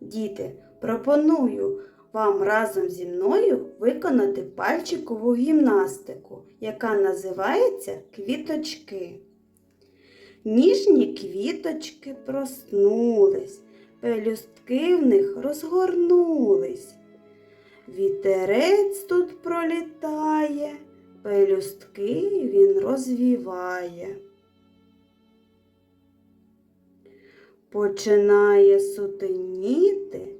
Діти, пропоную вам разом зі мною виконати пальчикову гімнастику, яка називається квіточки. Ніжні квіточки проснулись, пелюстки в них розгорнулись. Вітерець тут пролітає, пелюстки він розвіває. Починає сутеніти,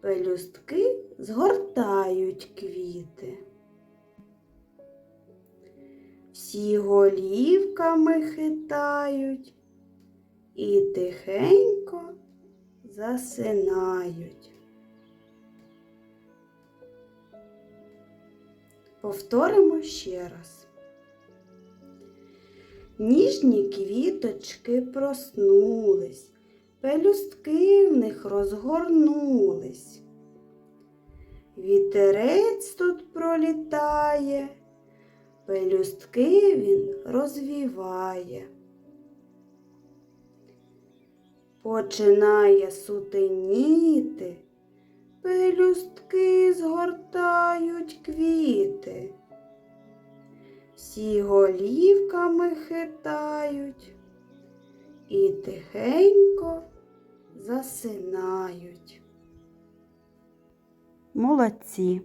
пелюстки згортають квіти. Всі голівками хитають і тихенько засинають. Повторимо ще раз. Ніжні квіточки проснулись, пелюстки в них розгорнулись. Вітерець тут пролітає, пелюстки він розвіває. Починає сутеніти, пелюстки згортають квіти. Всі голівками хитають і тихенько засинають. Молодці.